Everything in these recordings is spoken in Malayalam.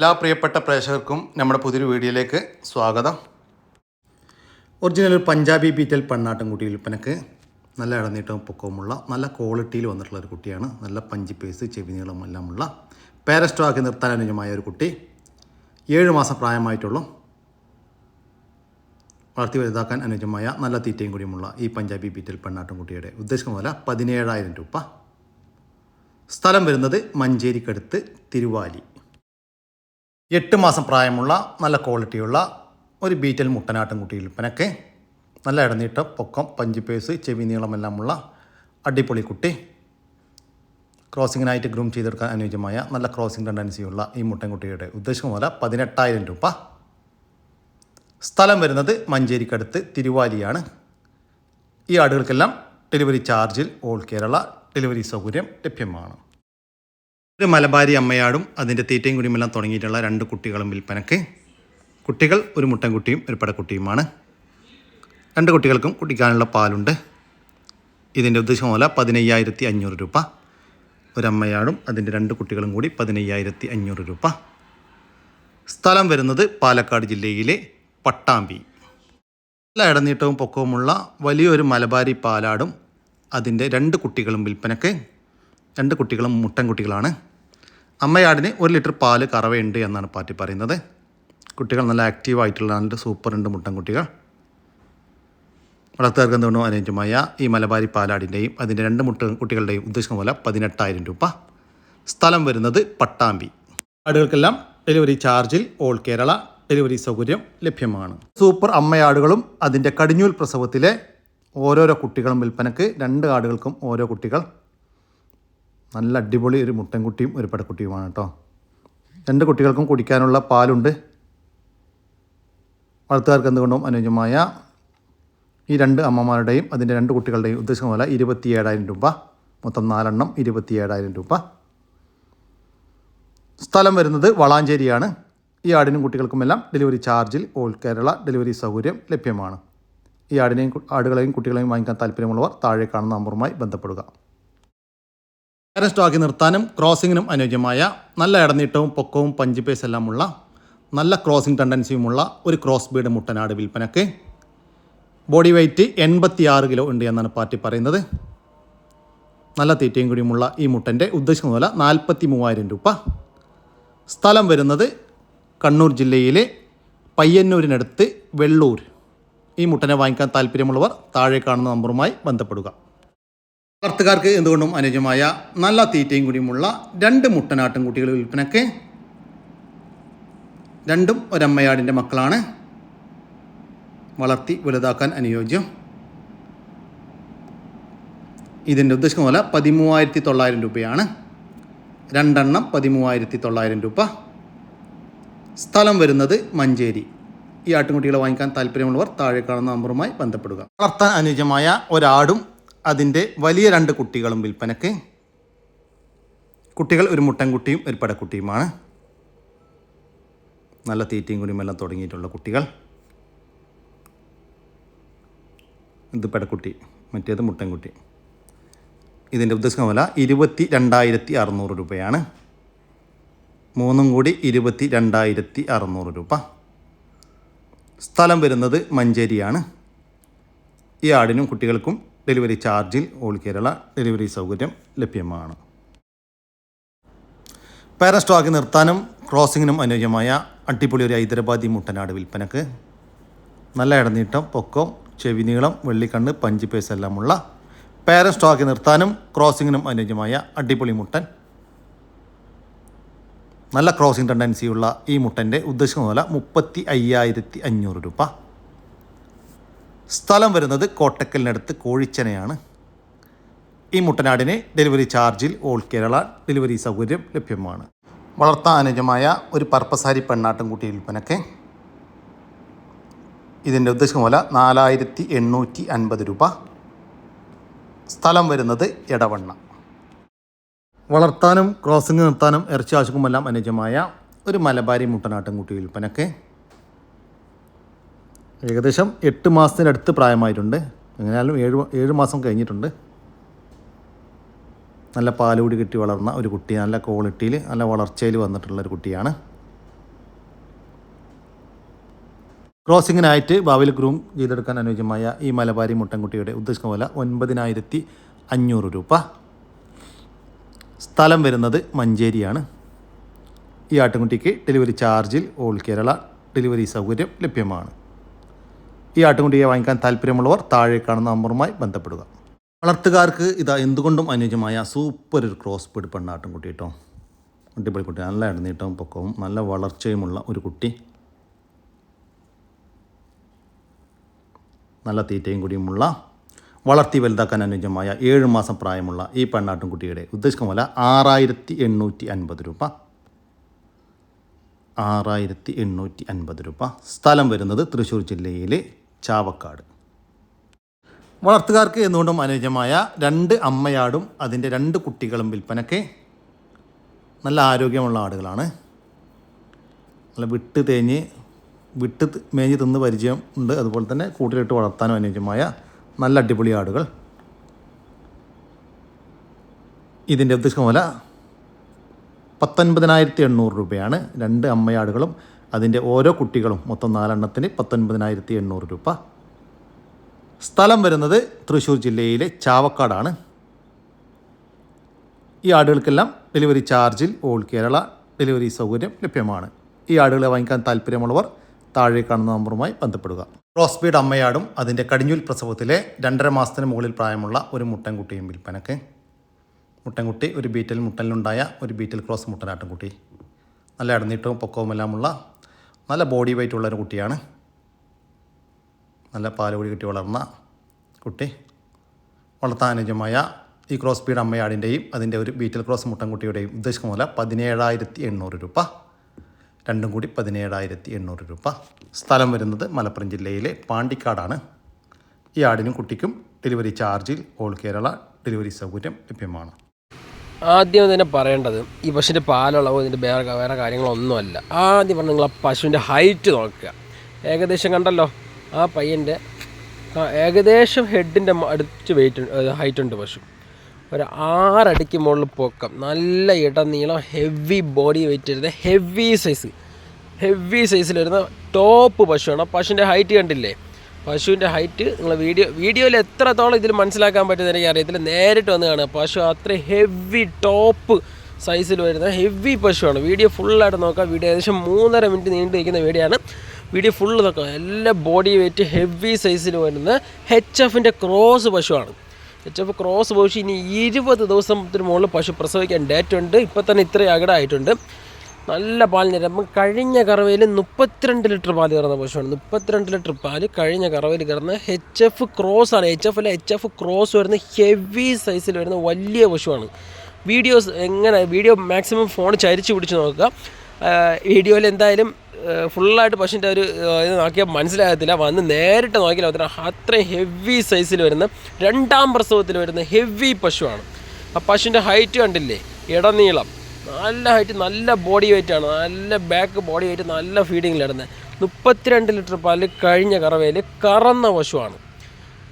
എല്ലാ പ്രിയപ്പെട്ട പ്രേക്ഷകർക്കും നമ്മുടെ പുതിയൊരു വീഡിയോയിലേക്ക് സ്വാഗതം. ഒറിജിനൽ പഞ്ചാബി ബീറ്റൽ പെണ്ണാട്ടുംകുട്ടി വിൽപ്പനക്ക് നല്ല ഇടനീട്ടവും പൊക്കവുമുള്ള നല്ല ക്വാളിറ്റിയിൽ വന്നിട്ടുള്ള ഒരു കുട്ടിയാണ്. നല്ല പഞ്ചി പേസ് ചെവി നീളം എല്ലാമുള്ള പാരസ്റ്റോക്കി നിർത്താൻ അനുജമായ ഒരു കുട്ടി. ഏഴ് മാസം പ്രായമായിട്ടുള്ളൂ. വളർത്തി വലുതാക്കാൻ അനുജമായ നല്ല തീറ്റയും കൂടിയുമുള്ള ഈ പഞ്ചാബി ബീറ്റൽ പെണ്ണാട്ടുംകുട്ടിയുടെ ഉദ്ദേശിക്കുന്ന വില പതിനേഴായിരം രൂപ. സ്ഥലം വരുന്നത് മഞ്ചേരിക്കടുത്ത് തിരുവാലി. എട്ട് മാസം പ്രായമുള്ള നല്ല ക്വാളിറ്റിയുള്ള ഒരു ബീറ്റൽ മുട്ടനാട്ടുംകുട്ടി വിൽപ്പനക്ക് നല്ല ഇടനീട്ട പൊക്കം പഞ്ചിപ്പേസ് ചെവി നീളമെല്ലാമുള്ള അടിപൊളി കുട്ടി. ക്രോസിങ്ങിനായിട്ട് ഗ്രൂം ചെയ്തെടുക്കാൻ അനുയോജ്യമായ നല്ല ക്രോസിംഗ് ടെൻഡൻസിയുള്ള ഈ മുട്ടൻകുട്ടിയുടെ ഉദ്ദേശം പോലെ പതിനെട്ടായിരം രൂപ. സ്ഥലം വരുന്നത് മഞ്ചേരിക്കടുത്ത് തിരുവാലിയാണ്. ഈ ആടുകൾക്കെല്ലാം ഡെലിവറി ചാർജിൽ ഓൾ കേരള ഡെലിവറി സൗകര്യം ലഭ്യമാണ്. ഒരു മലബാരി അമ്മയാടും അതിന്റെ തീറ്റയും കുടിയുമെല്ലാം തുടങ്ങിയിട്ടുള്ള രണ്ട് കുട്ടികളും വിൽപ്പനക്ക് കുട്ടികൾ ഒരു മുട്ടൻകുട്ടിയും ഒരു പടക്കുട്ടിയുമാണ്. രണ്ട് കുട്ടികൾക്കും കുടിക്കാനുള്ള പാലുണ്ട്. ഇതിന്റെ ഉദ്ദേശം പോലെ പതിനയ്യായിരത്തി അഞ്ഞൂറ് രൂപ. ഒരമ്മയാടും അതിന്റെ രണ്ട് കുട്ടികളും കൂടി പതിനയ്യായിരത്തി അഞ്ഞൂറ് രൂപ. സ്ഥലം വരുന്നത് പാലക്കാട് ജില്ലയിലെ പട്ടാമ്പി. നല്ല ഇടനീട്ടവും പൊക്കവുമുള്ള വലിയൊരു മലബാരി പാലാടും അതിന്റെ രണ്ട് കുട്ടികളും വിൽപ്പനക്ക് രണ്ട് കുട്ടികളും മുട്ടൻ കുട്ടികളാണ് അമ്മയാടിന് ഒരു ലിറ്റർ പാൽ കറവയുണ്ട് എന്നാണ് പാറ്റി പറയുന്നത്. കുട്ടികൾ നല്ല ആക്റ്റീവായിട്ടുള്ള നല്ല സൂപ്പർ ഉണ്ട് മുട്ടൻ കുട്ടികൾ. വളർത്തുകാർക്ക് എന്തുകൊണ്ടും അനുയോജ്യമായ ഈ മലബാരി പാലാടിന്റെയും അതിന്റെ രണ്ട് മുട്ട കുട്ടികളുടെയും ഉദ്ദേശിക്കുന്ന പോലെ പതിനെട്ടായിരം രൂപ. സ്ഥലം വരുന്നത് പട്ടാമ്പി. ആടുകൾക്കെല്ലാം ഡെലിവറി ചാർജിൽ ഓൾ കേരള ഡെലിവറി സൗകര്യം ലഭ്യമാണ്. സൂപ്പർ അമ്മയാടുകളും അതിന്റെ കടിഞ്ഞൂൽ പ്രസവത്തിലെ ഓരോരോ കുട്ടികളും വിൽപ്പനക്ക് രണ്ട് ആടുകൾക്കും ഓരോ കുട്ടികൾ നല്ല അടിപൊളി ഒരു മുട്ടൻകുട്ടിയും ഒരു പടക്കുട്ടിയുമാണ് കേട്ടോ. രണ്ട് കുട്ടികൾക്കും കുടിക്കാനുള്ള പാലുണ്ട്. വളർത്തുകാർക്ക് എന്തുകൊണ്ടും അനുയോജ്യമായ ഈ രണ്ട് അമ്മമാരുടെയും അതിന്റെ രണ്ട് കുട്ടികളുടെയും ഉദ്ദേശം പോലെ ഇരുപത്തി ഏഴായിരം രൂപ. മൊത്തം നാലെണ്ണം ഇരുപത്തി ഏഴായിരം രൂപ. സ്ഥലം വരുന്നത് വളാഞ്ചേരിയാണ്. ഈ ആടിനും കുട്ടികൾക്കുമെല്ലാം ഡെലിവറി ചാർജിൽ ഓൾ കേരള ഡെലിവറി സൗകര്യം ലഭ്യമാണ്. ഈ ആടിനെയും ആടുകളെയും കുട്ടികളെയും വാങ്ങിക്കാൻ താല്പര്യമുള്ളവർ താഴെ കാണുന്ന നമ്പറുമായി ബന്ധപ്പെടുക. സ്റ്റോക്കി നിർത്താനും ക്രോസിങ്ങിനും അനുയോജ്യമായ നല്ല ഇടനീട്ടവും പൊക്കവും പഞ്ചിപ്പേസ് എല്ലാമുള്ള നല്ല ക്രോസിംഗ് ടെൻഡൻസിയുമുള്ള ഒരു ക്രോസ് ബീഡ് മുട്ടനാട് വിൽപ്പനക്ക്. ബോഡി വെയ്റ്റ് എൺപത്തി ആറ് കിലോ ഉണ്ട് എന്നാണ് പാർട്ടി പറയുന്നത്. നല്ല തീറ്റയും കൂടിയുമുള്ള ഈ മുട്ടന്റെ ഉദ്ദേശിക്കുന്ന വില നാൽപ്പത്തി മൂവായിരം രൂപ. സ്ഥലം വരുന്നത് കണ്ണൂർ ജില്ലയിലെ പയ്യന്നൂരിനടുത്ത് വെള്ളൂർ. ഈ മുട്ടനെ വാങ്ങിക്കാൻ താല്പര്യമുള്ളവർ താഴെ കാണുന്ന നമ്പറുമായി ബന്ധപ്പെടുക. വളർത്തുകാർക്ക് എന്തുകൊണ്ടും അനുയോജ്യമായ നല്ല തീറ്റയും കൂടിയുമുള്ള രണ്ട് മുട്ടനാട്ടും കുട്ടികൾ വിൽപ്പനക്ക് രണ്ടും ഒരമ്മയാടിന്റെ മക്കളാണ്. വളർത്തി വലുതാക്കാൻ അനുയോജ്യം. ഇതിന്റെ ഉദ്ദേശിക്കുന്ന പോലെ പതിമൂവായിരത്തി തൊള്ളായിരം രൂപയാണ്. രണ്ടെണ്ണം പതിമൂവായിരത്തി തൊള്ളായിരം രൂപ. സ്ഥലം വരുന്നത് മഞ്ചേരി. ഈ ആട്ടുംകുട്ടികളെ വാങ്ങിക്കാൻ താല്പര്യമുള്ളവർ താഴെ കാണുന്ന നമ്പറുമായി ബന്ധപ്പെടുക. വളർത്താൻ അനുയോജ്യമായ ഒരാടും അതിന്റെ വലിയ രണ്ട് കുട്ടികളും വിൽപ്പനക്ക് കുട്ടികൾ ഒരു മുട്ടൻകുട്ടിയും ഒരു പടക്കുട്ടിയുമാണ്. നല്ല തീറ്റയും കൂടിയും എല്ലാം തുടങ്ങിയിട്ടുള്ള കുട്ടികൾ. ഇത് പെടക്കുട്ടി മറ്റേത് മുട്ടൻകുട്ടി. ഇതിന്റെ ഉദ്ദേശം വില ഇരുപത്തി രണ്ടായിരത്തി അറുന്നൂറ് രൂപയാണ്. മൂന്നും കൂടി ഇരുപത്തി രണ്ടായിരത്തി അറുന്നൂറ് രൂപ. സ്ഥലം വരുന്നത് മഞ്ചേരിയാണ്. ഈ ആടിനും കുട്ടികൾക്കും ഡെലിവറി ചാർജിൽ ഓൾ കേരള ഡെലിവറി സൗകര്യം ലഭ്യമാണ്. പേര സ്റ്റോക്ക് നിർത്താനും ക്രോസിങ്ങിനും അനുയോജ്യമായ അടിപൊളി ഒരു ഹൈദരാബാദി മുട്ടനാട് വിൽപ്പനക്ക്. നല്ല ഇടനീട്ടം പൊക്കം ചെവി നീളം വെള്ളിക്കണ്ണ് പഞ്ച് പേസ് എല്ലാമുള്ള പേര സ്റ്റോക്ക് നിർത്താനും ക്രോസിങ്ങിനും അനുയോജ്യമായ അടിപൊളി മുട്ടൻ. നല്ല ക്രോസിംഗ് ടെൻഡൻസിയുള്ള ഈ മുട്ടന്റെ ഉദ്ദേശിക്കുന്ന പോലെ മുപ്പത്തി അയ്യായിരത്തി അഞ്ഞൂറ് രൂപ. സ്ഥലം വരുന്നത് കോട്ടക്കലിനടുത്ത് കോഴിച്ചനയാണ്. ഈ മുട്ടനാടിനെ ഡെലിവറി ചാർജിൽ ഓൾ കേരള ഡെലിവറി സൗകര്യം ലഭ്യമാണ്. വളർത്താൻ അനുജമായ ഒരു പർപ്പസാരി പെണ്ണാട്ടും കുട്ടി വിൽപ്പനക്ക് ഇതിന്റെ ഉദ്ദേശം വില നാലായിരത്തി എണ്ണൂറ്റി അൻപത് രൂപ. സ്ഥലം വരുന്നത് ഇടവണ്ണ വളർത്താനും ക്രോസിംഗ് നിർത്താനും ഇറച്ചി ആവശ്യക്കുമെല്ലാം അനുജമായ ഒരു മലബാരി മുട്ടനാട്ടും കുട്ടി വിൽപ്പനക്ക് ഏകദേശം എട്ട് മാസത്തിനടുത്ത് പ്രായമായിട്ടുണ്ട്. എങ്ങനെയാലും ഏഴ് ഏഴ് മാസം കഴിഞ്ഞിട്ടുണ്ട്. നല്ല പാലുകൂടി കിട്ടി വളർന്ന ഒരു കുട്ടി നല്ല ക്വാളിറ്റിയിൽ നല്ല വളർച്ചയിൽ വന്നിട്ടുള്ള ഒരു കുട്ടിയാണ്. ക്രോസിങ്ങിനായിട്ട് ഭാവിയിൽ ഗ്രൂം ചെയ്തെടുക്കാൻ അനുയോജ്യമായ ഈ മലബാരി മുട്ടൻകുട്ടിയുടെ ഉദ്ദേശിക്കുന്ന വില ഒൻപതിനായിരത്തി അഞ്ഞൂറ് രൂപ. സ്ഥലം വരുന്നത് മഞ്ചേരിയാണ്. ഈ ആട്ടുംകുട്ടിക്ക് ഡെലിവറി ചാർജിൽ ഓൾ കേരള ഡെലിവറി സൗകര്യം ലഭ്യമാണ്. ഈ ആട്ടുകുട്ടിയെ വാങ്ങിക്കാൻ താല്പര്യമുള്ളവർ താഴെ കാണുന്ന നമ്പറുമായി ബന്ധപ്പെടുക. വളർത്തുകാർക്ക് ഇതാ എന്തുകൊണ്ടും അനുയോജ്യമായ സൂപ്പർ ഒരു ക്രോസ് ബീഡ് പെണ്ണാട്ടുംകുട്ടി കേട്ടോ. അടിപൊളി കുട്ടി. നല്ല ഇടനീട്ടവും പൊക്കവും നല്ല വളർച്ചയുമുള്ള ഒരു കുട്ടി. നല്ല തീറ്റയും കൂടിയുമുള്ള വളർത്തി വലുതാക്കാൻ അനുയോജ്യമായ ഏഴ് മാസം പ്രായമുള്ള ഈ പെണ്ണാട്ടുംകുട്ടിയുടെ ഉദ്ദേശിക്കുന്ന പോലെ ആറായിരത്തി എണ്ണൂറ്റി അൻപത് രൂപ. ആറായിരത്തി എണ്ണൂറ്റി അൻപത് രൂപ. സ്ഥലം വരുന്നത് തൃശ്ശൂർ ജില്ലയിലെ ചാവക്കാട്. വളർത്തുകാർക്ക് എന്നുകൊണ്ടും അനുയോജ്യമായ രണ്ട് അമ്മയാടും അതിന്റെ രണ്ട് കുട്ടികളും വിൽപ്പനയ്ക്ക് നല്ല ആരോഗ്യമുള്ള ആടുകളാണ്. നല്ല വിട്ട് തേഞ്ഞ് വിട്ട് മേഞ്ഞ് തിന്ന് പരിചയം ഉണ്ട്. അതുപോലെ തന്നെ കൂട്ടിലിട്ട് വളർത്താനും അനുയോജ്യമായ നല്ല അടിപൊളി ആടുകൾ. ഇതിന്റെ ഉദ്ദേശം വില പത്തൊൻപതിനായിരത്തി എണ്ണൂറ് രൂപയാണ് രണ്ട് അമ്മയാടുകളും അതിന്റെ ഓരോ കുട്ടികളും മൊത്തം നാലെണ്ണത്തിന് പത്തൊൻപതിനായിരത്തി എണ്ണൂറ് രൂപ. സ്ഥലം വരുന്നത് തൃശ്ശൂർ ജില്ലയിലെ ചാവക്കാടാണ്. ഈ ആടുകൾക്കെല്ലാം ഡെലിവറി ചാർജിൽ ഓൾ കേരള ഡെലിവറി സൗകര്യം ലഭ്യമാണ്. ഈ ആടുകളെ വാങ്ങിക്കാൻ താല്പര്യമുള്ളവർ താഴെ കാണുന്ന നമ്പറുമായി ബന്ധപ്പെടുക. ക്രോസ് ബീഡ് അമ്മയാടും അതിന്റെ കടിഞ്ഞൂൽ പ്രസവത്തിലെ രണ്ടര മാസത്തിന് മുകളിൽ പ്രായമുള്ള ഒരു മുട്ടൻകുട്ടിയും വിൽപ്പനക്ക്. മുട്ടൻകുട്ടി ഒരു ബീറ്റൽ മുട്ടലിനുണ്ടായ ഒരു ബീറ്റൽ ക്രോസ് മുട്ടനാട്ടുംകുട്ടി. നല്ല ഇടനീട്ടവും പൊക്കവുമെല്ലാമുള്ള നല്ല ബോഡി വെയിറ്റ് ഉള്ള ഒരു കുട്ടിയാണ്. നല്ല പാലുകൂടി കിട്ടി വളർന്ന കുട്ടി. വളർത്താൻ അനുജമായ ഈ ക്രോസ് ബീഡ് അമ്മയാടിന്റെയും അതിന്റെ ഒരു ബീറ്റൽ ക്രോസ് മുട്ടൻകുട്ടിയുടെയും ഉദ്ദേശിക്കുന്ന പോലെ പതിനേഴായിരത്തി എണ്ണൂറ് രൂപ. രണ്ടും കൂടി പതിനേഴായിരത്തി എണ്ണൂറ് രൂപ. സ്ഥലം വരുന്നത് മലപ്പുറം ജില്ലയിലെ പാണ്ടിക്കാടാണ്. ഈ ആടിനും കുട്ടിക്കും ഡെലിവറി ചാർജിൽ ഓൾ കേരള ഡെലിവറി സൗകര്യം ലഭ്യമാണ്. ആദ്യം തന്നെ പറയേണ്ടത് ഈ പശുവിന്റെ പാലളവോ ഇതിന്റെ വേറെ വേറെ കാര്യങ്ങളൊന്നുമല്ല. ആദ്യം പറഞ്ഞ നിങ്ങൾ ആ പശുവിന്റെ ഹൈറ്റ് നോക്കുക. ഏകദേശം കണ്ടല്ലോ? ആ പയ്യന്റെ ഏകദേശം ഹെഡിന്റെ അടുത്ത് വെയിറ്റ് ഹൈറ്റ് ഉണ്ട് പശു. ഒരു ആറടിക്ക് മുകളിൽ പൊക്കം. നല്ല ഇട നീളം ഹെവി ബോഡി വെയിറ്റ് വരുന്ന ഹെവി സൈസ് ഹെവി സൈസിൽ വരുന്ന ടോപ്പ് പശുവാണ്. പശുവിന്റെ ഹൈറ്റ് കണ്ടില്ലേ? പശുവിന്റെ ഹൈറ്റ് നിങ്ങൾ വീഡിയോ വീഡിയോയിൽ എത്രത്തോളം ഇതിൽ മനസ്സിലാക്കാൻ പറ്റുമെന്ന് എനിക്ക് അറിയത്തില്ല നേരിട്ട് വന്ന് കാണുക. പശു അത്ര ഹെവി ടോപ്പ് സൈസിൽ വരുന്ന ഹെവി പശുവാണ്. വീഡിയോ ഫുള്ളായിട്ട് നോക്കുക വീഡിയോ ഏകദേശം മൂന്നര മിനിറ്റ് നീണ്ടു നിൽക്കുന്ന വീഡിയോ ആണ്. വീഡിയോ ഫുള്ള് നോക്കുക എല്ലാ ബോഡി വെയിറ്റ് ഹെവി സൈസിൽ വരുന്ന എച്ച് എഫിന്റെ ക്രോസ് പശുവാണ്. എച്ച് എഫ് ക്രോസ് പശു ഇനി ഇരുപത് ദിവസത്തിന് മുകളിൽ പശു പ്രസവിക്കാൻ ഡേറ്റ് ഉണ്ട്. ഇപ്പോൾ തന്നെ ഇത്രയും അകടായിട്ടുണ്ട്. നല്ല പാൽ അപ്പം കഴിഞ്ഞ കറവയിൽ മുപ്പത്തിരണ്ട് ലിറ്റർ പാൽ കയറുന്ന പശുവാണ് മുപ്പത്തിരണ്ട് ലിറ്റർ പാൽ കഴിഞ്ഞ കറവയിൽ കയറുന്ന എച്ച് എഫ് ക്രോസ് ആണ്. എച്ച് എഫ് അല്ല എച്ച് എഫ് ക്രോസ് വരുന്ന ഹെവി സൈസിൽ വരുന്ന വലിയ പശുവാണ് വീഡിയോസ് എങ്ങനെ വീഡിയോ മാക്സിമം ഫോൺ ചരിച്ച് പിടിച്ച് നോക്കുക. വീഡിയോയിൽ എന്തായാലും ഫുള്ളായിട്ട് പശുവിന്റെ ഒരു ഇത് നോക്കിയാൽ മനസ്സിലാകത്തില്ല. വന്ന് നേരിട്ട് നോക്കിയാൽ അത്ര അത്രയും ഹെവി സൈസിൽ വരുന്ന രണ്ടാം പ്രസവത്തിൽ വരുന്ന ഹെവി പശുവാണ്. ആ പശുവിന്റെ ഹൈറ്റ് കണ്ടില്ലേ? ഇടനീളം. നല്ല ഹൈറ്റ് നല്ല ബോഡി വെയിറ്റ് ആണ്. നല്ല ബാക്ക് ബോഡി വെയിറ്റ് നല്ല ഫീഡിങ്ങിലിടുന്നത് മുപ്പത്തിരണ്ട് ലിറ്റർ പാൽ കഴിഞ്ഞ കറവയിൽ കറന്ന പശുവാണ്.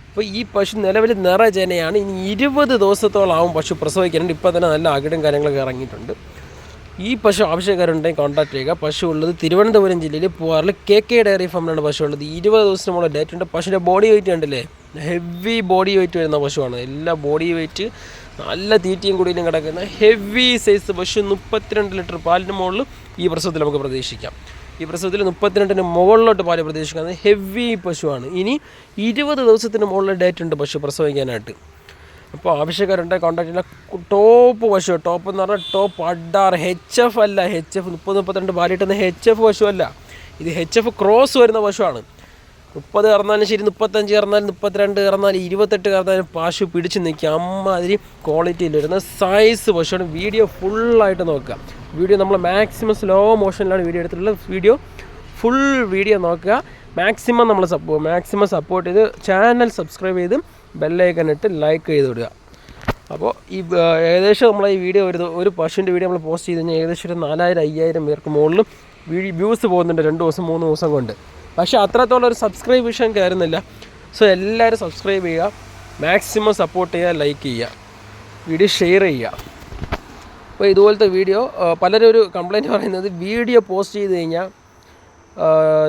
അപ്പോൾ ഈ പശു നിലവിൽ നിറചേനയാണ് ഇനി ഇരുപത് ദിവസത്തോളാവും പശു പ്രസവിക്കാനുണ്ട് ഇപ്പോൾ തന്നെ നല്ല അകിടും കാര്യങ്ങളൊക്കെ ഇറങ്ങിയിട്ടുണ്ട്. ഈ പശു ആവശ്യക്കാരുണ്ടെങ്കിൽ കോൺടാക്ട് ചെയ്യുക. പശു ഉള്ളത് തിരുവനന്തപുരം ജില്ലയിൽ പൂവാറിൽ കെ കെ ഡയറി ഫാമിലാണ് പശു ഉള്ളത്. ഇരുപത് ദിവസത്തിനുള്ള ഡേറ്റ് ഉണ്ട്. പശുവിന്റെ ബോഡി വെയിറ്റ് ഉണ്ടല്ലേ ഹെവി ബോഡി വെയിറ്റ് വരുന്ന പശുവാണ്. എല്ലാ ബോഡി വെയിറ്റ് നല്ല തീറ്റയും കുടിയിലും കിടക്കുന്ന ഹെവി സൈസ് പശു മുപ്പത്തിരണ്ട് ലിറ്റർ പാലിന് മുകളിൽ ഈ പ്രസവത്തിൽ നമുക്ക് പ്രതീക്ഷിക്കാം. ഈ പ്രസവത്തിൽ മുപ്പത്തിരണ്ടിന് മുകളിലോട്ട് പാൽ പ്രതീക്ഷിക്കുന്നത് ഹെവി പശുവാണ് ഇനി ഇരുപത് ദിവസത്തിന് മുകളിൽ ഡേറ്റ് ഉണ്ട് പശു പ്രസവിക്കാനായിട്ട്. അപ്പോൾ ആവശ്യക്കാരുണ്ട് കോൺടാക്ട് ചെയ്യുന്ന ടോപ്പ് പശു ടോപ്പ് എന്ന് പറഞ്ഞാൽ ടോപ്പ് അഡാർ എച്ച് എഫ് അല്ല. എച്ച് എഫ് മുപ്പത് മുപ്പത്തിരണ്ട് പാലിട്ടുന്ന എച്ച് എഫ് പശു അല്ല. ഇത് എച്ച് എഫ് ക്രോസ് വരുന്ന പശുവാണ് മുപ്പത് കറന്നാലും ശരി മുപ്പത്തഞ്ച് കറന്നാലും മുപ്പത്തിരണ്ട് കറന്നാലും ഇരുപത്തെട്ട് കറന്നാലും പശു പിടിച്ച് നിൽക്കുക. അമ്മാതിരി ക്വാളിറ്റിയിൽ വരുന്ന സൈസ് പശുവാണ് വീഡിയോ ഫുള്ളായിട്ട് നോക്കുക. വീഡിയോ നമ്മൾ മാക്സിമം സ്ലോ മോഷനിലാണ് വീഡിയോ എടുത്തിട്ടുള്ളത്. വീഡിയോ ഫുൾ വീഡിയോ നോക്കുക. മാക്സിമം നമ്മൾ സപ്പോ മാക്സിമം സപ്പോർട്ട് ചെയ്ത് ചാനൽ സബ്സ്ക്രൈബ് ചെയ്ത് ബെല്ലൈക്കൻ ഇട്ട് ലൈക്ക് ചെയ്ത് വിടുക. അപ്പോൾ ഈ ഏകദേശം നമ്മൾ ഈ വീഡിയോ ഒരു ഒരു പശുവിന്റെ വീഡിയോ നമ്മൾ പോസ്റ്റ് ചെയ്ത് കഴിഞ്ഞാൽ ഏകദേശം ഒരു നാലായിരം അയ്യായിരം പേർക്ക് മുകളിലും വീഡിയോ വ്യൂസ് പോകുന്നുണ്ട്. രണ്ട് ദിവസം മൂന്ന് ദിവസം കൊണ്ട്. പക്ഷേ അത്രത്തോളം ഒരു സബ്സ്ക്രൈബ് വിഷയം കയറുന്നില്ല. സോ എല്ലാവരും സബ്സ്ക്രൈബ് ചെയ്യുക. മാക്സിമം സപ്പോർട്ട് ചെയ്യുക ലൈക്ക് ചെയ്യുക. വീഡിയോ ഷെയർ ചെയ്യുക. അപ്പോൾ ഇതുപോലത്തെ വീഡിയോ പലരും ഒരു കംപ്ലയിന്റ് പറയുന്നത് വീഡിയോ പോസ്റ്റ് ചെയ്ത് കഴിഞ്ഞാൽ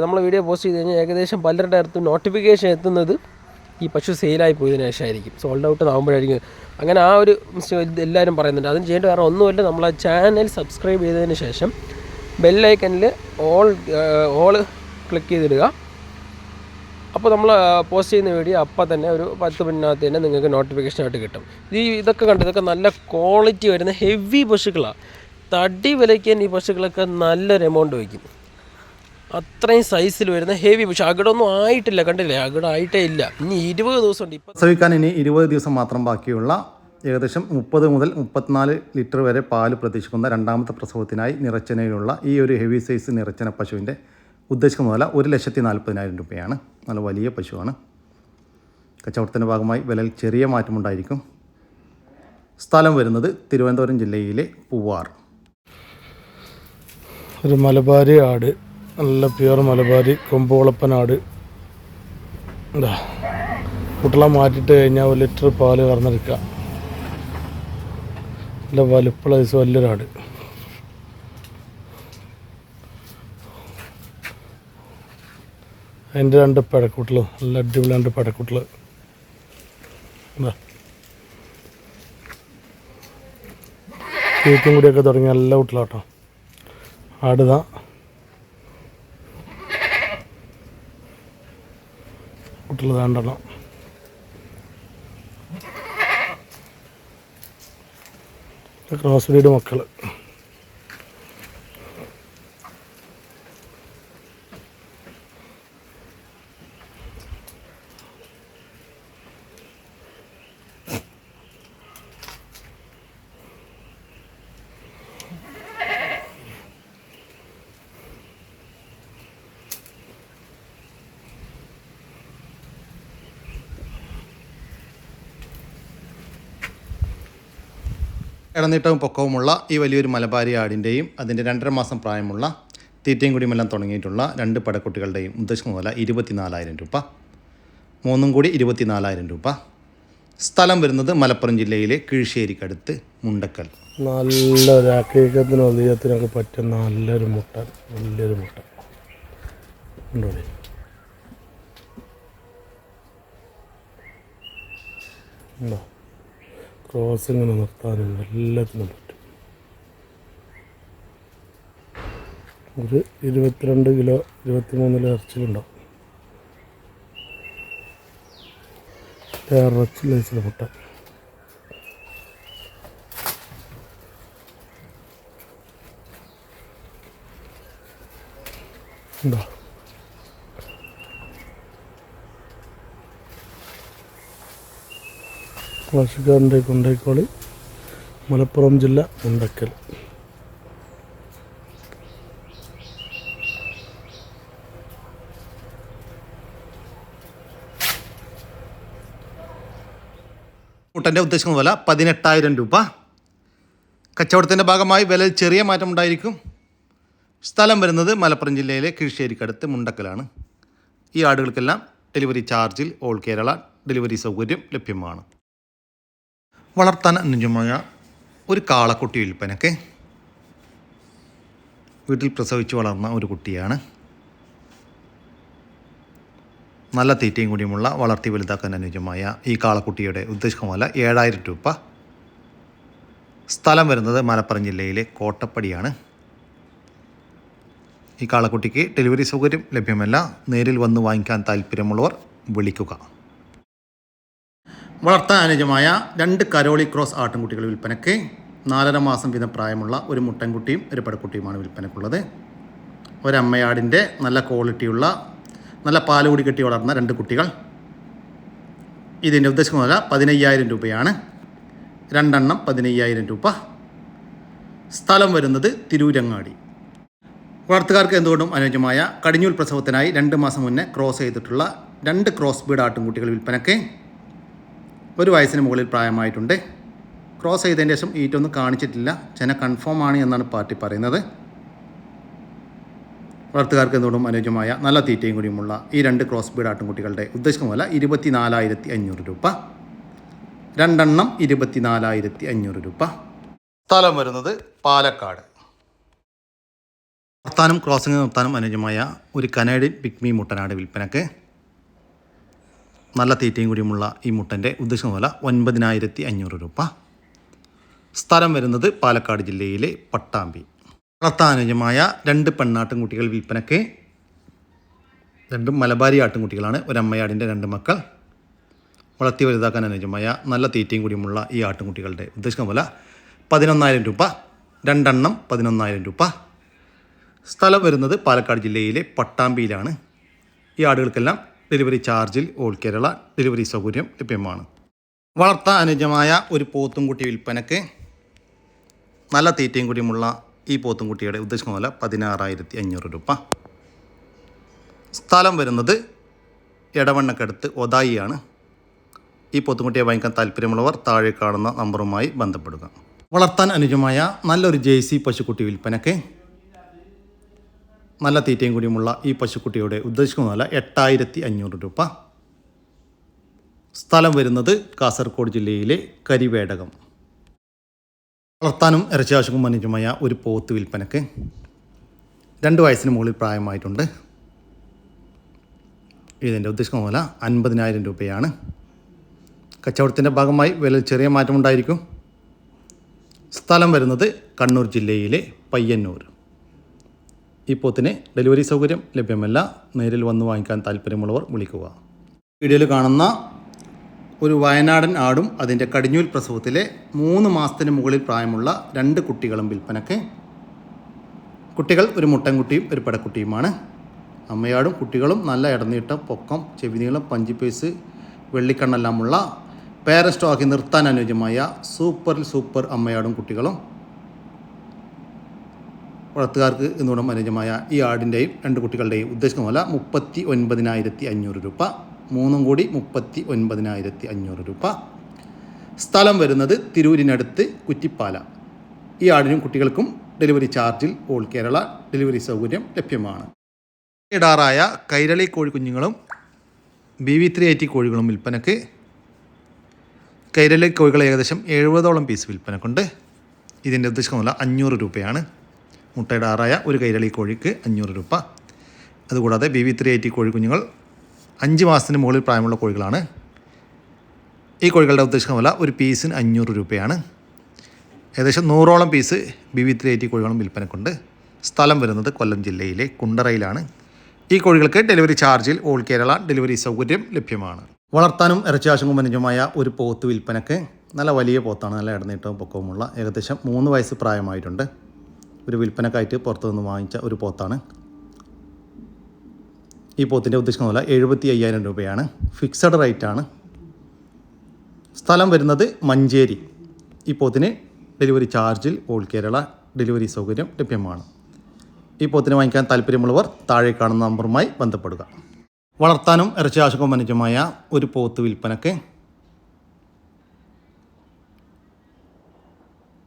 നമ്മൾ വീഡിയോ പോസ്റ്റ് ചെയ്ത് കഴിഞ്ഞാൽ ഏകദേശം പലരുടെ അടുത്ത് നോട്ടിഫിക്കേഷൻ എത്തുന്നത് ഈ പശു സെയിലായി പോയതിനു ശേഷമായിരിക്കും സോൾഡ് ഔട്ട് ആകുമ്പോഴായിരിക്കും അങ്ങനെ ആ ഒരു എല്ലാവരും പറയുന്നുണ്ട്. അതിന് ചെയ്യേണ്ട വേറെ ഒന്നുമില്ല. നമ്മൾ ആ ചാനൽ സബ്സ്ക്രൈബ് ചെയ്തതിന് ശേഷം ബെല്ലൈക്കനിൽ ഓൾ ഓൾ ക്ലിക്ക് ചെയ്തിടുക. അപ്പോൾ നമ്മൾ പോസ്റ്റ് ചെയ്യുന്ന വീഡിയോ അപ്പം തന്നെ ഒരു പത്ത് മിനിറ്റിനകത്ത് തന്നെ നിങ്ങൾക്ക് നോട്ടിഫിക്കേഷൻ ആയിട്ട് കിട്ടും. ഈ ഇതൊക്കെ കണ്ട് ഇതൊക്കെ നല്ല ക്വാളിറ്റി വരുന്ന ഹെവി പശുക്കളാണ് തടി വിലയ്ക്ക് തന്നെ ഈ പശുക്കളൊക്കെ നല്ലൊരു എമൗണ്ട് വയ്ക്കും. അത്രയും സൈസിൽ വരുന്ന ഹെവി പശു. അകിടൊന്നും ആയിട്ടില്ല കണ്ടില്ലേ? അകിട ആയിട്ടേ ഇല്ല. ഇനി ഇരുപത് ദിവസം ഉണ്ട് ഇപ്പം പ്രസവിക്കാൻ ഇനി ഇരുപത് ദിവസം മാത്രം ബാക്കിയുള്ള ഏകദേശം മുപ്പത് മുതൽ മുപ്പത്തിനാല് ലിറ്റർ വരെ പാൽ പ്രതീക്ഷിക്കുന്ന രണ്ടാമത്തെ പ്രസവത്തിനായി നിറച്ചനയുള്ള ഈ ഒരു ഹെവി സൈസ് നിറച്ചന പശുവിന്റെ ഉദ്ദേശിക്കുന്ന വില ഒരു ലക്ഷത്തി നാൽപ്പതിനായിരം രൂപയാണ്. നല്ല വലിയ പശുവാണ്. കച്ചവടത്തിന്റെ ഭാഗമായി വിലയിൽ ചെറിയ മാറ്റമുണ്ടായിരിക്കും സ്ഥലം വരുന്നത് തിരുവനന്തപുരം ജില്ലയിലെ പൂവാർ. ഒരു മലബാരി ആട്. നല്ല പ്യുവർ മലബാരി കൊമ്പോളപ്പനാട് എന്താ കുട്ടികളെ മാറ്റിയിട്ട് കഴിഞ്ഞാൽ ഒരു ലിറ്റർ പാൽ കറന്നെടുക്കുക. നല്ല വലുപ്പുള്ള ദിവസം വലിയൊരാട് അതിന്റെ രണ്ട് പടക്കുട്ടിൽ നല്ല അടിപൊളി രണ്ട് പഴക്കൂട്ടൽ കേക്കും കൂടിയൊക്കെ തുടങ്ങി നല്ല കുട്ടിലാട്ടോ ആടുതാ. കുട്ടികൾ താണ്ടണം ക്രോസ് ബ്രീഡ് മക്കൾ ഇടനീട്ടവും പൊക്കവുമുള്ള ഈ വലിയൊരു മലബാരി ആടിന്റെയും അതിന്റെ രണ്ടര മാസം പ്രായമുള്ള തീറ്റയും കുടിയുമെല്ലാം തുടങ്ങിയിട്ടുള്ള രണ്ട് പടക്കുട്ടികളുടെയും ഉദ്ദേശിക്കുന്ന പോലെ ഇരുപത്തിനാലായിരം രൂപ. മൂന്നും കൂടി ഇരുപത്തിനാലായിരം രൂപ. സ്ഥലം വരുന്നത് മലപ്പുറം ജില്ലയിലെ കീഴ്ശ്ശേരിക്കടുത്ത് മുണ്ടക്കൽ. നല്ലൊരു രാക്കേക്കത്തിനും അധികത്തിനൊക്കെ പറ്റുന്ന നല്ലൊരു മുട്ട നല്ലൊരു മുട്ട. ഉണ്ടോ? ക്രോസിങ്ങിന് നിർത്താനും എല്ലാത്തിനും പറ്റും. ഒരു ഇരുപത്തിരണ്ട് കിലോ ഇരുപത്തിമൂന്ന് കിലോ ഇറച്ചിലുണ്ടാവും. ഇറച്ചി ലൈസിലെ മുട്ട ഉണ്ടോ ആവശ്യക്കാരന്റെ കൊണ്ടേക്കോളി മലപ്പുറം ജില്ല മുണ്ടക്കൽ. മുട്ടന്റെ ഉദ്ദേശിക്കുന്ന വില പതിനെട്ടായിരം രൂപ. കച്ചവടത്തിന്റെ ഭാഗമായി വിലയിൽ ചെറിയ മാറ്റം ഉണ്ടായിരിക്കും. സ്ഥലം വരുന്നത് മലപ്പുറം ജില്ലയിലെ കിഴിശ്ശേരിക്കടുത്ത് മുണ്ടക്കലാണ്. ഈ ആടുകൾക്കെല്ലാം ഡെലിവറി ചാർജിൽ ഓൾ കേരള ഡെലിവറി സൗകര്യം ലഭ്യമാണ്. വളർത്താൻ അനുജമായ ഒരു കാളക്കുട്ടി വിൽപ്പനക്ക്. വീട്ടിൽ പ്രസവിച്ച് വളർന്ന ഒരു കുട്ടിയാണ്. നല്ല തീറ്റയും കൂടിയുമുള്ള വളർത്തി വലുതാക്കാൻ അനുയോജ്യമായ ഈ കാളക്കുട്ടിയുടെ ഉദ്ദേശിക്കുന്ന വില ഏഴായിരം രൂപ. സ്ഥലം വരുന്നത് മലപ്പുറം ജില്ലയിലെ കോട്ടപ്പടിയാണ്. ഈ കാളക്കുട്ടിക്ക് ഡെലിവറി സൗകര്യം ലഭ്യമല്ല. നേരിൽ വന്ന് വാങ്ങിക്കാൻ താല്പര്യമുള്ളവർ വിളിക്കുക. വളർത്താൻ അനുജമായ രണ്ട് കരോളി ക്രോസ് ആട്ടിൻകുട്ടികൾ വിൽപ്പനയ്ക്ക് നാലര മാസം വീതം പ്രായമുള്ള ഒരു മുട്ടൻകുട്ടിയും ഒരു പടക്കുട്ടിയുമാണ് വിൽപ്പനയ്ക്കുള്ളത്. ഒരമ്മയാടിന്റെ നല്ല ക്വാളിറ്റിയുള്ള നല്ല പാൽ കൂടി കെട്ടി വളർന്ന രണ്ട് കുട്ടികൾ. ഇതിന്റെ ഉദ്ദേശിക്കുന്ന വില പതിനയ്യായിരം രൂപയാണ്. രണ്ടെണ്ണം പതിനയ്യായിരം രൂപ. സ്ഥലം വരുന്നത് തിരൂരങ്ങാടി. വളർത്തുകാർക്ക് എന്തുകൊണ്ടും അനുയോജ്യമായ കടിഞ്ഞൂൽ പ്രസവത്തിനായി രണ്ട് മാസം മുന്നേ ക്രോസ് ചെയ്തിട്ടുള്ള രണ്ട് ക്രോസ് ബീഡ് ആട്ടിൻകുട്ടികൾ വിൽപ്പനയ്ക്ക് ഒരു വയസ്സിന് മുകളിൽ പ്രായമായിട്ടുണ്ട്. ക്രോസ് ചെയ്തതിന് ശേഷം ഈറ്റൊന്നും കാണിച്ചിട്ടില്ല. ചെന കൺഫേം ആണ് എന്നാണ് പാർട്ടി പറയുന്നത്. വളർത്തുകാർക്ക് എന്തുകൊണ്ടും അനുയോജ്യമായ നല്ല തീറ്റയും കൂടിയുമുള്ള ഈ രണ്ട് ക്രോസ് ബീഡ് ആട്ടുംകുട്ടികളുടെ ഉദ്ദേശിക്കുന്ന വില ഇരുപത്തി നാലായിരത്തി അഞ്ഞൂറ് രൂപ. രണ്ടെണ്ണം ഇരുപത്തി നാലായിരത്തി അഞ്ഞൂറ് രൂപ. സ്ഥലം വരുന്നത് പാലക്കാട്. വർത്താനം ക്രോസിംഗ് നിർത്താനും അനുയോജ്യമായ ഒരു കനേഡിയൻ പിക്മി മുട്ടനാട് വിൽപ്പനക്ക് നല്ല തീറ്റയും കൂടിയുമുള്ള ഈ മുട്ടന്റെ ഉദ്ദേശം വില ഒൻപതിനായിരത്തി അഞ്ഞൂറ് രൂപ. സ്ഥലം വരുന്നത് പാലക്കാട് ജില്ലയിലെ പട്ടാമ്പി. വളർത്താനുജമായ രണ്ട് പെണ്ണാട്ടിൻകുട്ടികൾ വിൽപ്പനക്ക് രണ്ടും മലബാരി ആട്ടിൻകുട്ടികളാണ് ഒരമ്മയാടിന്റെ രണ്ട് മക്കൾ. വളർത്തി വലുതാക്കാൻ അനുജമായ നല്ല തീറ്റയും കൂടിയുമുള്ള ഈ ആട്ടിൻകുട്ടികളുടെ ഉദ്ദേശിക്കുന്ന വില പതിനൊന്നായിരം രൂപ രണ്ടെണ്ണം പതിനൊന്നായിരം രൂപ. സ്ഥലം വരുന്നത് പാലക്കാട് ജില്ലയിലെ പട്ടാമ്പിയിലാണ്. ഈ ആടുകൾക്കെല്ലാം ഡെലിവറി ചാർജിൽ ഓൾ കേരള ഡെലിവറി സൗകര്യം ലഭ്യമാണ്. വളർത്താൻ അനുജമായ ഒരു പോത്തുംകുട്ടി വിൽപ്പനക്ക് നല്ല തീറ്റയും കൂടിയുമുള്ള ഈ പോത്തുംകുട്ടിയുടെ ഉദ്ദേശിക്കുന്ന വില പതിനാറായിരത്തി അഞ്ഞൂറ് രൂപ. സ്ഥലം വരുന്നത് എടവണ്ണക്കടുത്ത് ഒതായിയാണ്. ഈ പോത്തുംകുട്ടിയെ വാങ്ങിക്കാൻ താല്പര്യമുള്ളവർ താഴെ കാണുന്ന നമ്പറുമായി ബന്ധപ്പെടുക. വളർത്താൻ അനുജമായ നല്ലൊരു ജേഴ്സി പശുക്കുട്ടി വിൽപ്പനക്ക് നല്ല തീറ്റയും കൂടിയുമുള്ള ഈ പശുക്കുട്ടിയുടെ ഉദ്ദേശിക്കുന്ന വില എട്ടായിരത്തി അഞ്ഞൂറ് രൂപ. സ്ഥലം വരുന്നത് കാസർഗോഡ് ജില്ലയിലെ കരിവേടകം. വളർത്താനും ഇറച്ചിയാവശ്യക്കും അനുയോജ്യമായ ഒരു പോത്ത് വിൽപ്പനക്ക് രണ്ട് വയസ്സിന് മുകളിൽ പ്രായമായിട്ടുണ്ട്. ഇതിന്റെ ഉദ്ദേശിക്കുന്ന വില അൻപതിനായിരം രൂപയാണ്. കച്ചവടത്തിന്റെ ഭാഗമായി വില ചെറിയ മാറ്റമുണ്ടായിരിക്കും. സ്ഥലം വരുന്നത് കണ്ണൂർ ജില്ലയിലെ പയ്യന്നൂർ. ഈ പോത്തിന് ഡെലിവറി സൗകര്യം ലഭ്യമല്ല. നേരിൽ വന്ന് വാങ്ങിക്കാൻ താല്പര്യമുള്ളവർ വിളിക്കുക. വീഡിയോയിൽ കാണുന്ന ഒരു വയനാടൻ ആടും അതിന്റെ കടിഞ്ഞൂൽ പ്രസവത്തിലെ മൂന്ന് മാസത്തിന് മുകളിൽ പ്രായമുള്ള രണ്ട് കുട്ടികളും വിൽപ്പനക്ക് കുട്ടികൾ ഒരു മുട്ടൻകുട്ടിയും ഒരു പടക്കുട്ടിയുമാണ്. അമ്മയാടും കുട്ടികളും നല്ല ഇടനീട്ടം പൊക്കം ചെവിനീളം പഞ്ചിപ്പേസ് വെള്ളിക്കണ്ണെല്ലാമുള്ള പേരസ്റ്റോക്കി നിർത്താൻ അനുയോജ്യമായ സൂപ്പറിൽ സൂപ്പർ അമ്മയാടും കുട്ടികളും. വളർത്തുകാർക്ക് എന്നുകൂടെ അനുജമായ ഈ ആടിന്റെയും രണ്ട് കുട്ടികളുടെയും ഉദ്ദേശിക്കുന്ന പോലെ മുപ്പത്തി ഒൻപതിനായിരത്തി അഞ്ഞൂറ് രൂപ. മൂന്നും കൂടി മുപ്പത്തി ഒൻപതിനായിരത്തി അഞ്ഞൂറ് രൂപ. സ്ഥലം വരുന്നത് തിരൂരിനടുത്ത് കുറ്റിപ്പാല. ഈ ആടിനും കുട്ടികൾക്കും ഡെലിവറി ചാർജിൽ ഓൾ കേരള ഡെലിവറി സൗകര്യം ലഭ്യമാണ്. ഇടാറായ കൈരളി കോഴിക്കുഞ്ഞുങ്ങളും ബി വി ത്രീ ഐറ്റി കോഴികളും വിൽപ്പനക്ക് കൈരളി കോഴികൾ ഏകദേശം എഴുപതോളം പീസ് വിൽപ്പനക്കുണ്ട്. ഇതിന്റെ ഉദ്ദേശിക്കുന്ന അഞ്ഞൂറ് രൂപയാണ്. മുട്ടയിടാറായ ഒരു കൈരളി കോഴിക്ക് അഞ്ഞൂറ് രൂപ. അതുകൂടാതെ ബി വി ത്രീ ഐറ്റി കോഴിക്കുഞ്ഞുങ്ങൾ അഞ്ച് മാസത്തിന് മുകളിൽ പ്രായമുള്ള കോഴികളാണ്. ഈ കോഴികളുടെ ഉദ്ദേശിക്കുന്ന ഒരു പീസിന് അഞ്ഞൂറ് രൂപയാണ്. ഏകദേശം നൂറോളം piece B V three eighty കോഴികളും വിൽപ്പനക്കുണ്ട്. സ്ഥലം വരുന്നത് കൊല്ലം ജില്ലയിലെ കുണ്ടറയിലാണ്. ഈ കോഴികൾക്ക് ഡെലിവറി ചാർജിൽ ഓൾ കേരള ഡെലിവറി സൗകര്യം ലഭ്യമാണ്. വളർത്താനും ഇറച്ചിയാശങ്കും അനുജമായ ഒരു പോത്ത് വിൽപ്പനക്ക് നല്ല വലിയ പോത്താണ് നല്ല ഇടനീട്ടവും പൊക്കവുമുള്ള ഏകദേശം മൂന്ന് വയസ്സ് പ്രായമായിട്ടുണ്ട്. ഒരു വിൽപ്പനക്കായിട്ട് പുറത്തുനിന്ന് വാങ്ങിച്ച ഒരു പോത്താണ്. ഈ പോത്തിന്റെ ഉദ്ദേശിക്കുന്ന പോലെ എഴുപത്തി അയ്യായിരം രൂപയാണ്. ഫിക്സഡ് റേറ്റാണ് സ്ഥലം വരുന്നത് മഞ്ചേരി. ഈ പോത്തിന് ഡെലിവറി ചാർജിൽ ഓൾ കേരള ഡെലിവറി സൗകര്യം ലഭ്യമാണ്. ഈ പോത്തിന് വാങ്ങിക്കാൻ താല്പര്യമുള്ളവർ താഴെ കാണുന്ന നമ്പറുമായി ബന്ധപ്പെടുക. വളർത്താനും ഇറച്ചി ആശുപത്രി അനുജമായ ഒരു പോത്ത് വിൽപ്പനക്ക്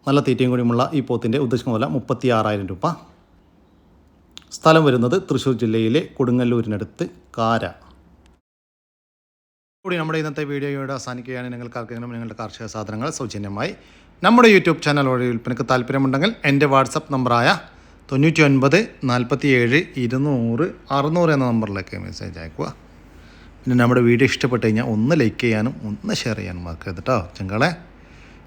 നല്ല തീറ്റയും കൂടിയുമുള്ള ഈ പോത്തിന്റെ ഉദ്ദേശിക്കുന്ന വില മുപ്പത്തി ആറായിരം രൂപ. സ്ഥലം വരുന്നത് തൃശ്ശൂർ ജില്ലയിലെ കൊടുങ്ങല്ലൂരിനടുത്ത് കാര. കൂടി നമ്മുടെ ഇന്നത്തെ വീഡിയോയോട് അവസാനിക്കുകയാണ്. നിങ്ങൾക്ക് ആർക്കെങ്കിലും നിങ്ങളുടെ കാർഷിക സാധനങ്ങൾ സൗജന്യമായി നമ്മുടെ യൂട്യൂബ് ചാനൽ വഴി വിൽപ്പനക്ക് താല്പര്യമുണ്ടെങ്കിൽ എന്റെ വാട്സപ്പ് നമ്പറായ തൊണ്ണൂറ്റി ഒൻപത് നാൽപ്പത്തി ഏഴ് ഇരുന്നൂറ് അറുന്നൂറ് എന്ന നമ്പറിലേക്ക് മെസ്സേജ് അയക്കുക. പിന്നെ നമ്മുടെ വീഡിയോ ഇഷ്ടപ്പെട്ട് കഴിഞ്ഞാൽ ഒന്ന് ലൈക്ക് ചെയ്യാനും ഒന്ന് ഷെയർ ചെയ്യാനും മറക്കരുത് കേട്ടോ ചെങ്കളെ.